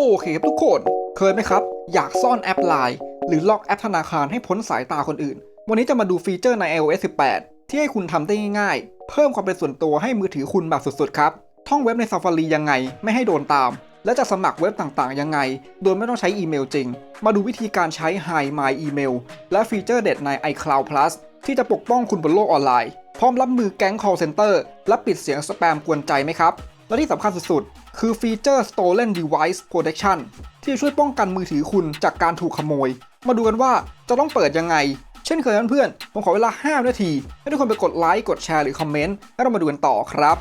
อเคครับทุกคน เคยไหมครับ อยากซ่อนแอปไลน์หรือล็อกแอปธนาคารให้พ้นสายตาคนอื่น วันนี้จะมาดูฟีเจอร์ใน iOS 18 ที่ให้คุณทำได้ง่ายๆ เพิ่มความเป็นส่วนตัวให้มือถือคุณแบบสุดๆครับ ท่องเว็บใน Safari ยังไง ไม่ให้โดนตาม และจะสมัครเว็บต่างๆ ยังไง โดยไม่ต้องใช้อีเมลจริง มาดูวิธีการใช้ Hi My Email และฟีเจอร์เด็ดใน iCloud Plus ที่จะปกป้องคุณบนโลกออนไลน์ พร้อมรับมือแก๊ง call center และปิดเสียงสแปมกวนใจไหมครับ และที่สำคัญสุดๆ คือฟีเจอร์ Stolen Device Protection ที่ช่วยป้องกันมือถือคุณจากการถูกขโมย มาดูกันว่าจะต้องเปิดยังไง เช่นเคยเพื่อนๆ ผมขอเวลา 5 นาที ให้ทุกคนไปกดไลค์ กดแชร์หรือคอมเมนต์ แล้วเรามาดูกันต่อครับ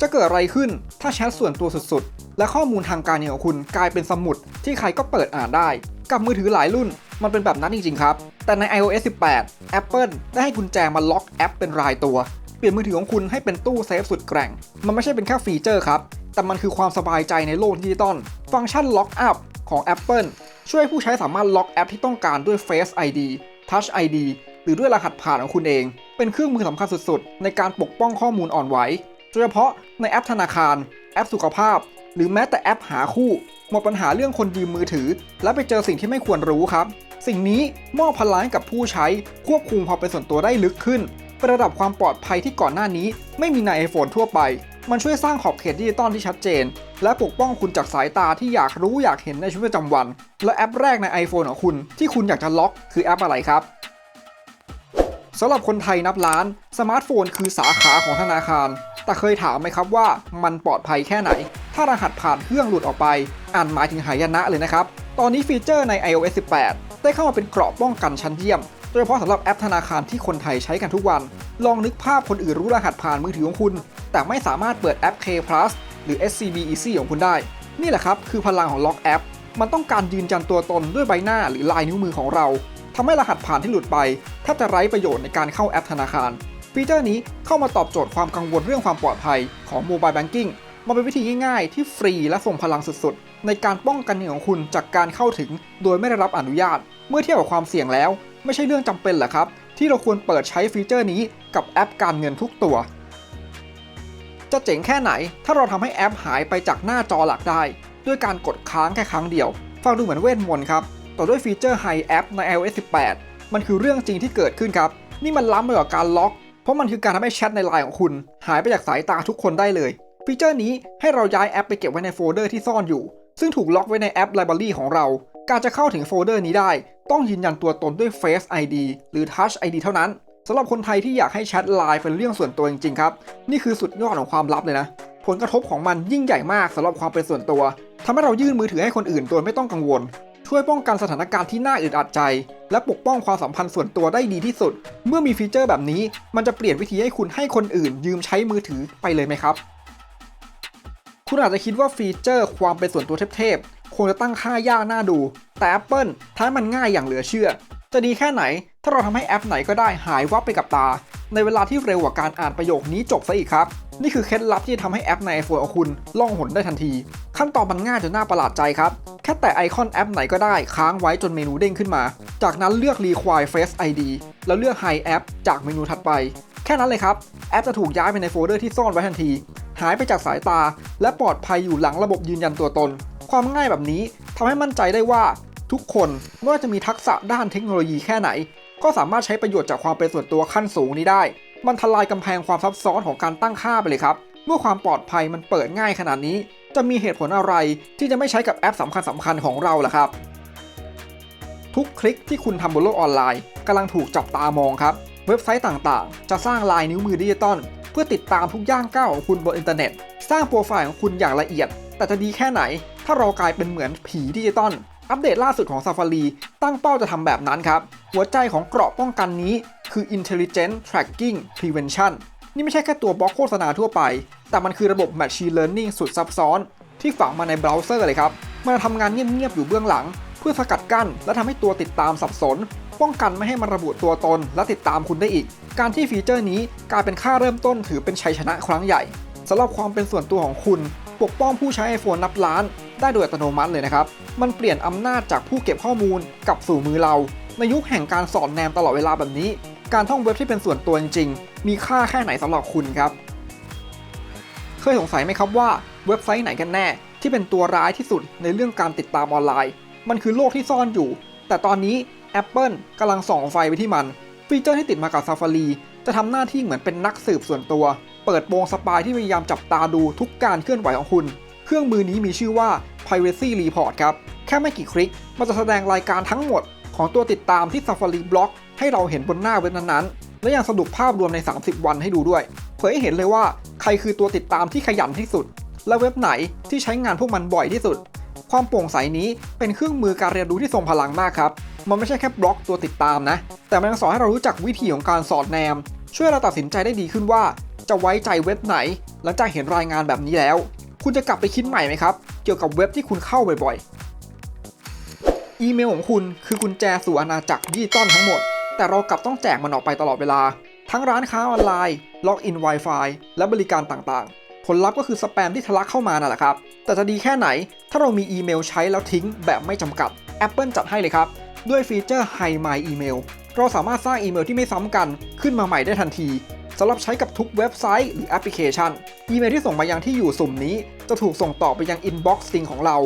จะเกิดอะไรขึ้นถ้าแชทส่วนตัวสุดๆ และข้อมูลทางการเงินของคุณกลายเป็นสมุดที่ใครก็เปิดอ่านได้ กับมือถือหลายรุ่น มันเป็นแบบนั้นจริงๆครับ แต่ใน iOS 18 Apple ได้ให้กุญแจมาล็อกแอปเป็นรายตัว เปลี่ยนมือถือของคุณให้เป็นตู้เซฟสุดแกร่ง มันไม่ใช่เป็นแค่ฟีเจอร์ครับ แต่มันคือความสบายใจในโลกดิจิตอล ฟังก์ชันล็อกอัพของ Apple ช่วยผู้ใช้สามารถล็อกแอปที่ต้องการด้วย Face ID Touch ID หรือด้วยรหัสผ่านของคุณเอง เป็นเครื่องมือสำคัญสุดๆ ในการปกป้องข้อมูลอ่อนไหว โดยเฉพาะในแอปธนาคาร แอปสุขภาพ หรือแม้แต่แอปหาคู่ หมดปัญหาเรื่องคนยืมมือถือ และไปเจอสิ่งที่ไม่ควรรู้ครับ สิ่งนี้มอบพลังกับผู้ใช้ควบคุมความเป็นส่วนตัวได้ลึกขึ้นเป็นระดับความปลอดภัยที่ก่อนหน้านี้ ไม่มีใน iPhone ทั่วไป มันช่วยสร้างขอบเขตดิจิตอลที่ชัดเจน และปกป้องคุณจากสายตาที่อยากรู้อยากเห็นในชีวิตประจำวัน และแอปแรกใน iPhone ของคุณที่คุณอยากจะล็อกคือแอปอะไรครับสำหรับคนไทยนับล้าน สมาร์ทโฟนคือสาขาของธนาคาร แต่เคยถามไหมครับว่ามันปลอดภัยแค่ไหน ถ้ารหัสผ่านเครื่องหลุดออกไป อ่านหมายถึงหายนะเลยนะครับ ตอนนี้ฟีเจอร์ใน iOS 18 ได้เข้ามาเป็นเกราะป้องกันชั้นเยี่ยม โดยเฉพาะสำหรับแอปธนาคารที่คนไทยใช้กันทุกวัน ลองนึกภาพคนอื่นรู้รหัสผ่านมือถือของคุณ แต่ไม่สามารถเปิดแอป K Plus หรือ SCB Easy ของคุณได้ นี่แหละครับคือพลังของล็อกแอป มันต้องการยืนยันตัวตนด้วยใบหน้าหรือลายนิ้วมือของเราทำให้รหัสผ่านที่หลุดไปแทบจะไร้ประโยชน์ในการเข้าแอปธนาคารฟีเจอร์นี้เข้ามาตอบโจทย์ความกังวลเรื่องความปลอดภัยของโมบายแบงกิ้ง มันเป็นวิธีง่ายๆ ที่ฟรีและส่งพลังสุดๆ ในการป้องกันเงินของคุณจากการเข้าถึง โดยไม่ได้รับอนุญาต เมื่อเทียบกับความเสี่ยงแล้ว ไม่ใช่เรื่องจำเป็นหรอครับ ที่เราควรเปิดใช้ฟีเจอร์นี้กับแอปการเงินทุกตัว จะเจ๋งแค่ไหน ถ้าเราทำให้แอปหายไปจากหน้าจอหลักได้ ด้วยการกดค้างแค่ครั้งเดียวฟังดูเหมือนเวทมนต์ครับต่อด้วยฟีเจอร์ High App ใน iOS 18 มันคือเรื่องจริงที่เกิดขึ้นครับ นี่มันล้ำไปกว่าการล็อก เพราะมันคือการทำให้แชทในไลน์ของคุณ หายไปจากสายตาทุกคนได้เลย ฟีเจอร์นี้ให้เราย้ายแอปไปเก็บไว้ในโฟลเดอร์ที่ซ่อนอยู่ ซึ่งถูกล็อกไว้ในแอป Library ของเรา การจะเข้าถึงโฟลเดอร์นี้ได้ ต้องยืนยันตัวตนด้วย Face ID หรือ Touch ID เท่านั้นสำหรับคนไทยที่อยากให้แชทไลน์เป็นเรื่องส่วนตัวจริงๆครับ นี่คือสุดยอดของความลับเลยนะ ผลกระทบของมันยิ่งใหญ่มากสำหรับความเป็นส่วนตัวทำให้เรายื่นมือถือให้คนอื่นโดยไม่ต้องกังวล ช่วยป้องกันสถานการณ์ที่น่าอึดอัดใจ และปกป้องความสัมพันธ์ส่วนตัวได้ดีที่สุด เมื่อมีฟีเจอร์แบบนี้ มันจะเปลี่ยนวิธีให้คุณให้คนอื่น ยืมใช้มือถือไปเลยไหมครับ คุณอาจจะคิดว่าฟีเจอร์ความเป็นส่วนตัวเทพๆคงจะตั้งค่ายากน่าดู แต่ Apple ท้ายมันง่ายอย่างเหลือเชื่อ จะดีแค่ไหน ถ้าเราทำให้แอปไหนก็ได้หายวับไปกับตา ในเวลาที่เร็วกว่าการอ่านประโยคนี้จบซะอีกครับ นี่คือเคล็ดลับที่ทำให้แอปใน iPhone ของคุณล่องหนได้ทันที ขั้นตอนมันง่ายจนน่าประหลาดใจครับ แค่แต่ไอคอนแอปไหนก็ได้ค้างไว้จนเมนูเด้งขึ้นมา จากนั้นเลือก Require Face ID แล้วเลือก Hide App จากเมนูถัดไป แค่นั้นเลยครับ แอปจะถูกย้ายไปในโฟลเดอร์ที่ซ่อนไว้ทันที หายไปจากสายตา และปลอดภัยอยู่หลังระบบยืนยันตัวตน ความง่ายแบบนี้ทำให้มั่นใจได้ว่า ทุกคนไม่ว่าจะมีทักษะด้านเทคโนโลยีแค่ไหน ก็สามารถใช้ประโยชน์จากความเป็นส่วนตัวขั้นสูงนี้ได้ มันทลายกำแพงความซับซ้อนของการตั้งค่าไปเลยครับเมื่อความปลอดภัยมันเปิดง่ายขนาดนี้ จะมีเหตุผลอะไรที่จะไม่ใช้กับแอปสำคัญสำคัญๆของเราล่ะครับ ทุกคลิกที่คุณทำบนโลกออนไลน์กำลังถูกจับตามองครับ เว็บไซต์ต่างๆ จะสร้างลายนิ้วมือดิจิตอลเพื่อติดตามทุกย่างก้าวของคุณบนอินเทอร์เน็ต สร้างโปรไฟล์ของคุณอย่างละเอียด แต่จะดีแค่ไหน ถ้าเรากลายเป็นเหมือนผีดิจิตอลอัปเดตล่าสุดของ Safari ตั้งเป้าจะทำแบบนั้นครับ หัวใจของเกราะป้องกันนี้คือ Intelligent Tracking Prevention นี่ไม่ใช่แค่ตัวบล็อกโฆษณาทั่วไป แต่มันคือระบบ Machine Learning สุดซับซ้อน ที่ฝังมาในเบราว์เซอร์เลยครับ มันทำงานเงียบๆอยู่เบื้องหลัง เพื่อสกัดกั้นและทำให้ตัวติดตามสับสน ป้องกันไม่ให้มันระบุตัวตนและติดตามคุณได้อีก การที่ฟีเจอร์นี้กลายเป็นค่าเริ่มต้นถือเป็นชัยชนะครั้งใหญ่สำหรับความเป็นส่วนตัวของคุณ ปกป้องผู้ใช้ iPhone นับล้าน ได้โดยอัตโนมัติเลยนะครับ มันเปลี่ยนอำนาจจากผู้เก็บข้อมูลกลับสู่มือเรา ในยุคแห่งการสอนแนมตลอดเวลาแบบนี้ การท่องเว็บที่เป็นส่วนตัวจริงๆ มีค่าแค่ไหนสำหรับคุณครับ เคยสงสัยไหมครับว่าเว็บไซต์ไหนกันแน่ ที่เป็นตัวร้ายที่สุดในเรื่องการติดตามออนไลน์ มันคือโลกที่ซ่อนอยู่ แต่ตอนนี้ Apple กำลังส่องไฟไปที่มัน ฟีเจอร์ที่ติดมากับ Safari จะทำหน้าที่เหมือนเป็นนักสืบส่วนตัว เปิดโปงสปายที่พยายามจับตาดูทุกการเคลื่อนไหวของคุณ เครื่องมือนี้มีชื่อว่า Piracy Report ครับ แค่ไม่กี่คลิก มันจะแสดงรายการทั้งหมด ของตัวติดตามที่ Safari บล็อกให้เราเห็นบนหน้าเว็บนั้นๆ และยังสรุปภาพรวมใน 30 วันให้ดูด้วย เผยให้เห็นเลยว่าใครคือตัวติดตามที่ขยันที่สุด และเว็บไหนที่ใช้งานพวกมันบ่อยที่สุด ความโปร่งใสนี้เป็นเครื่องมือการเรียนรู้ที่ทรงพลังมากครับ มันไม่ใช่แค่บล็อกตัวติดตามนะ แต่มันยังสอนให้เรารู้จักวิธีของการสอดแนม ช่วยเราตัดสินใจได้ดีขึ้นว่า จะไว้ใจเว็บไหน หลังจากเห็นรายงานแบบนี้แล้ว คุณจะกลับไปคิดใหม่ไหมครับ เกี่ยวกับเว็บที่คุณเข้าบ่อยๆ อีเมลของคุณคือกุญแจสู่อาณาจักรดิจิตอลทั้งหมด แต่เรากลับต้องแจกมันออกไปตลอดเวลา ทั้งร้านค้าออนไลน์ ล็อกอิน Wi-Fi และบริการต่างๆผลลัพธ์ก็คือสแปมที่ทะลักเข้ามานั่นแหละครับ แต่จะดีแค่ไหน ถ้าเรามีอีเมลใช้แล้วทิ้งแบบไม่จำกัด Apple จัดให้เลยครับ ด้วยฟีเจอร์ Hide My Email เราสามารถสร้างอีเมลที่ไม่ซ้ำกันขึ้นมาใหม่ได้ทันทีสำหรับใช้กับทุกเว็บไซต์หรือแอปพลิเคชัน อีเมลที่ส่งมายังที่อยู่สุ่มนี้ จะถูกส่งต่อไปยังอินบ็อกซ์จริงของเรา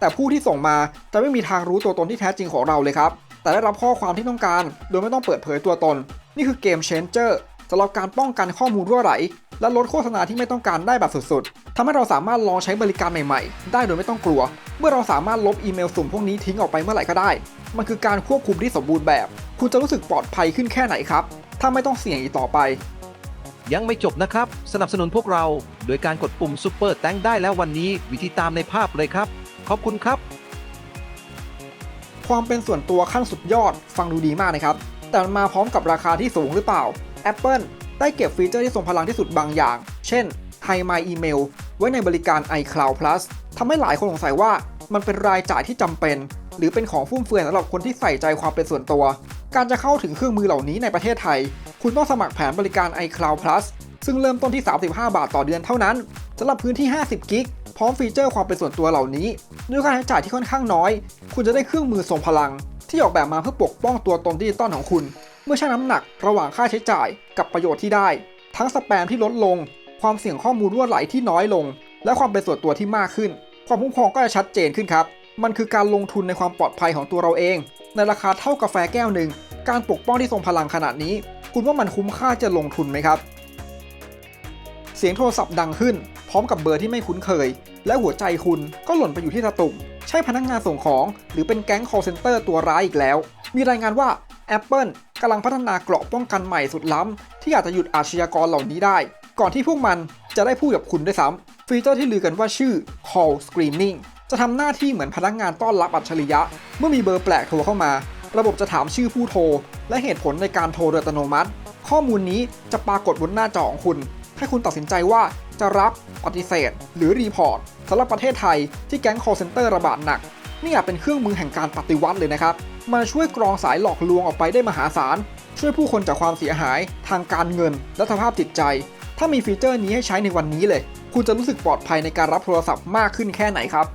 แต่ผู้ที่ส่งมาจะไม่มีทางรู้ตัวตนที่แท้จริงของเราเลยครับ แต่ได้รับข้อความที่ต้องการ โดยไม่ต้องเปิดเผยตัวตน นี่คือเกม Changer สำหรับการป้องกันข้อมูลรั่วไหล และลดโฆษณาที่ไม่ต้องการได้แบบสุดๆทำให้เราสามารถลองใช้บริการใหม่ๆ ได้โดยไม่ต้องกลัว เมื่อเราสามารถลบอีเมลสุ่มพวกนี้ทิ้งออกไปเมื่อไหร่ก็ได้ มันคือการควบคุมที่สมบูรณ์แบบ คุณจะรู้สึกปลอดภัยขึ้นแค่ไหนครับ ถ้าไม่ต้องเสี่ยงอีกต่อไป ยังไม่จบนะครับ สนับสนุนพวกเรา โดยการกดปุ่มซุปเปอร์แตงได้แล้ววันนี้วิธีตามในภาพเลยครับ ขอบคุณครับ ความเป็นส่วนตัวขั้นสุดยอดฟังดูดีมากนะครับ แต่มันมาพร้อมกับราคาที่สูงหรือเปล่า Apple ได้เก็บฟีเจอร์ที่ทรงพลังที่สุดบางอย่าง เช่น Hide My Email ไว้ในบริการ iCloud Plus ทำให้หลายคนสงสัยว่า มันเป็นรายจ่ายที่จำเป็น หรือเป็นของฟุ่มเฟือยสำหรับคนที่ใส่ใจความเป็นส่วนตัว การจะเข้าถึงเครื่องมือเหล่านี้ในประเทศไทย คุณต้องสมัครแผนบริการ iCloud Plus ซึ่งเริ่มต้นที่ 35 บาทต่อเดือนเท่านั้นสำหรับพื้นที่ 50 กิกพร้อมฟีเจอร์ความเป็นส่วนตัวเหล่านี้ ด้วยค่าใช้จ่ายที่ค่อนข้างน้อย คุณจะได้เครื่องมือทรงพลัง ที่ออกแบบมาเพื่อปกป้องตัวตนดิจิตอลของคุณ เมื่อชั่งน้ำหนักระหว่างค่าใช้จ่ายกับประโยชน์ที่ได้ ทั้งสแปมที่ลดลง ความเสี่ยงข้อมูลรั่วไหลที่น้อยลง และความเป็นส่วนตัวที่มากขึ้น ความคุ้มครองก็จะชัดเจนขึ้นครับ มันคือการลงทุนในความปลอดภัยของตัวเราเอง ในราคาเท่ากาแฟแก้วหนึ่ง การปกป้องที่ทรงพลังขนาดนี้ คุณว่ามันคุ้มค่าจะลงทุนไหมครับ เสียงโทรศัพท์ดังขึ้น พร้อมกับเบอร์ที่ไม่คุ้นเคย และหัวใจคุณก็หล่นไปอยู่ที่ตะตุ่ม ใช่พนักงานส่งของ หรือเป็นแก๊ง call center ตัวร้ายอีกแล้ว มีรายงานว่า Apple กำลังพัฒนาเกราะป้องกันใหม่สุดล้ำที่อาจจะหยุดอาชญากรเหล่านี้ได้ ก่อนที่พวกมันจะได้พูดกับคุณด้วยซ้ำ ฟีเจอร์ที่ลือกันว่าชื่อ call screening จะทำหน้าที่เหมือนพนักงานต้อนรับอัจฉริยะ เมื่อมีเบอร์แปลกโทรเข้ามา ระบบจะถามชื่อผู้โทร และเหตุผลในการโทรโดยอัตโนมัติ ข้อมูลนี้จะปรากฏบนหน้าจอของคุณ ให้คุณตัดสินใจว่าจะรับปฏิเสธ หรือรีพอร์ตสำหรับประเทศไทยที่แก๊ง call center ระบาดหนักนี่อาจเป็นเครื่องมือแห่งการปฏิวัติเลยนะครับมันช่วยกรองสายหลอกลวงออกไปได้มหาศาล ช่วยผู้คนจากความเสียหาย ทางการเงินและสภาพจิตใจ ถ้ามีฟีเจอร์นี้ให้ใช้ในวันนี้เลย คุณจะรู้สึกปลอดภัยในการรับโทรศัพท์มากขึ้นแค่ไหนครับ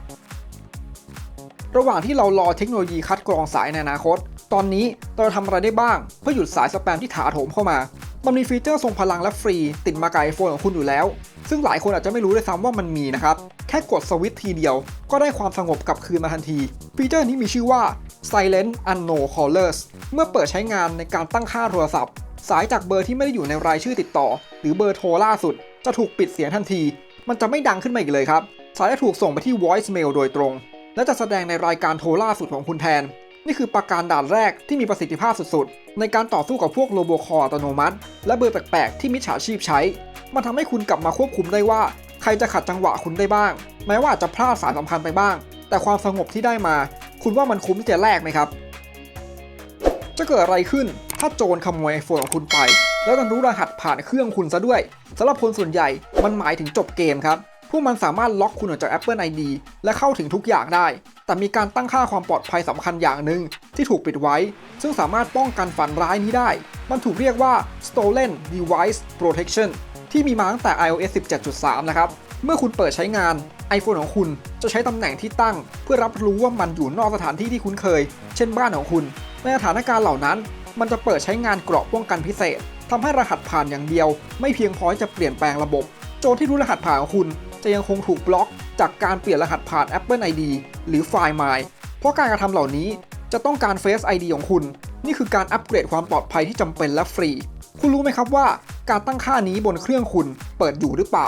ระหว่างที่เรารอเทคโนโลยีคัดกรองสายในอนาคต ตอนนี้เราจะทำอะไรได้บ้าง เพื่อหยุดสายสแปมที่ถาโถมเข้ามา มันมีฟีเจอร์ทรงพลังและฟรีติดมากับไอโฟนของคุณอยู่แล้ว ซึ่งหลายคนอาจจะไม่รู้ด้วยซ้ำว่ามันมีนะครับ แค่กดสวิตช์ทีเดียว ก็ได้ความสงบกลับคืนมาทันที ฟีเจอร์นี้มีชื่อว่า Silent Unknown Callers เมื่อเปิดใช้งานในการตั้งค่าโทรศัพท์ สายจากเบอร์ที่ไม่ได้อยู่ในรายชื่อติดต่อ หรือเบอร์โทรล่าสุด จะถูกปิดเสียงทันที มันจะไม่ดังขึ้นมาอีกเลยครับ สายจะถูกส่งไปที่ voicemail โดยตรง และจะแสดงในรายการโทรล่าสุดของคุณแทน นี่คือประการด่านแรกที่มีประสิทธิภาพสุดๆ ในการต่อสู้กับพวกโลโบคออัตโนมัติ และเบอร์แปลกๆที่มิจฉาชีพใช้ มันทำให้คุณกลับมาควบคุมได้ว่า ใครจะขัดจังหวะคุณได้บ้าง แม้ว่าอาจจะพลาดสายสำคัญไปบ้าง แต่ความสงบที่ได้มา คุณว่ามันคุ้มที่จะแลกไหมครับ จะเกิดอะไรขึ้นถ้าโจรขโมยไอโฟนของคุณไป แล้วดันรู้รหัสผ่านเครื่องคุณซะด้วยสำหรับคนส่วนใหญ่มันหมายถึงจบเกมครับพวกมันสามารถล็อกคุณออกจาก Apple ID และเข้าถึงทุกอย่างได้ แต่มีการตั้งค่าความปลอดภัยสำคัญอย่างหนึ่งที่ถูกปิดไว้ ซึ่งสามารถป้องกันฝันร้ายนี้ได้ มันถูกเรียกว่า Stolen Device Protection ที่มีมาตั้งแต่ iOS 17.3 นะครับ เมื่อคุณเปิดใช้งาน iPhone ของคุณจะใช้ตำแหน่งที่ตั้ง เพื่อรับรู้ว่ามันอยู่นอกสถานที่ที่คุ้นเคย เช่นบ้านของคุณ ในสถานการณ์เหล่านั้น มันจะเปิดใช้งานเกราะป้องกันพิเศษ ทำให้รหัสผ่านอย่างเดียว ไม่เพียงพอที่จะเปลี่ยนแปลงระบบ โจรที่รู้รหัสผ่านของคุณจะยังคงถูกบล็อก จากการเปลี่ยนรหัสผ่าน Apple ID หรือไฟล์ My เพราะการกระทำเหล่านี้จะต้องการ Face ID ของคุณ นี่คือการอัปเกรดความปลอดภัยที่จำเป็นและฟรี คุณรู้ไหมครับว่า การตั้งค่านี้บนเครื่องคุณเปิดอยู่หรือเปล่า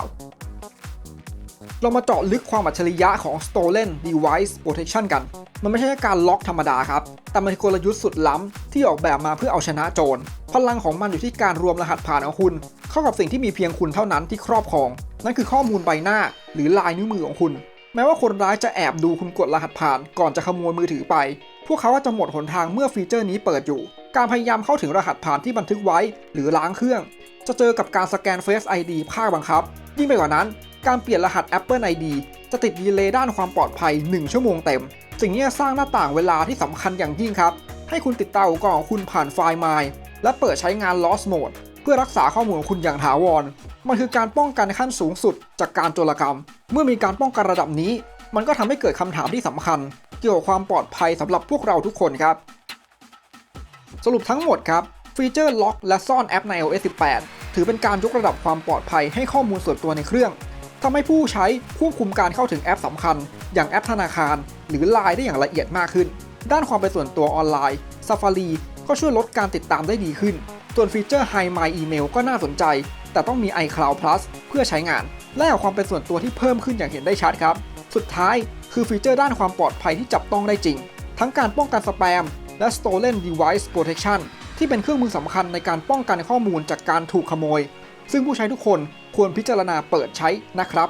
เรามาเจาะลึกความอัจฉริยะของ Stolen Device Protection กัน มันไม่ใช่การล็อกธรรมดาครับ แต่มันคือกลยุทธ์สุดล้ำที่ออกแบบมาเพื่อเอาชนะโจร พลังของมันอยู่ที่การรวมรหัสผ่านของคุณ เข้ากับสิ่งที่มีเพียงคุณเท่านั้นที่ครอบครอง นั่นคือข้อมูลใบหน้า หรือลายนิ้วมือของคุณ แม้ว่าคนร้ายจะแอบดูคุณกดรหัสผ่าน ก่อนจะขโมยมือถือไป พวกเขาจะหมดหนทางเมื่อฟีเจอร์นี้เปิดอยู่ การพยายามเข้าถึงรหัสผ่านที่บันทึกไว้ หรือล้างเครื่อง จะเจอกับการสแกน Face ID ภาคบังคับ ยิ่งไปกว่านั้น การเปลี่ยนรหัส Apple ID จะติดดีเลย์ด้านความปลอดภัย 1 ชั่วโมงเต็ม สิ่งนี้สร้างหน้าต่างเวลาที่สำคัญอย่างยิ่งครับ ให้คุณติดตามอุปกรณ์ของคุณผ่านไฟล์ My และเปิดใช้งาน Lost Mode เพื่อรักษาข้อมูลของคุณอย่างถาวร มันคือการป้องกันขั้นสูงสุดจากการโจรกรรม เมื่อมีการป้องกันระดับนี้ มันก็ทำให้เกิดคำถามที่สำคัญ เกี่ยวกับความปลอดภัยสำหรับพวกเราทุกคนครับ สรุปทั้งหมดครับฟีเจอร์ล็อกและซ่อนแอปใน iOS 18 ถือเป็นการยกระดับความปลอดภัยให้ข้อมูลส่วนตัวในเครื่อง ทำให้ผู้ใช้ควบคุมการเข้าถึงแอปสำคัญ อย่างแอปธนาคาร หรือ Line ได้อย่างละเอียดมากขึ้น ด้านความเป็นส่วนตัวออนไลน์ Safari ก็ช่วยลดการติดตามได้ดีขึ้น ส่วนฟีเจอร์ Hide My Email ก็น่าสนใจ แต่ต้องมี iCloud Plus เพื่อใช้งาน และความเป็นส่วนตัวที่เพิ่มขึ้นอย่างเห็นได้ชัดครับ สุดท้ายคือฟีเจอร์ด้านความปลอดภัยที่จับต้องได้จริง ทั้งการป้องกันสแปม และ Stolen Device Protection ที่เป็นเครื่องมือสำคัญในการป้องกันข้อมูลจากการถูกขโมย ซึ่งผู้ใช้ทุกคนควรพิจารณาเปิดใช้นะครับ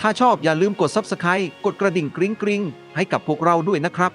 ถ้าชอบอย่าลืมกด Subscribe กดกระดิ่งกริ๊งกริ๊งให้กับพวกเราด้วยนะครับ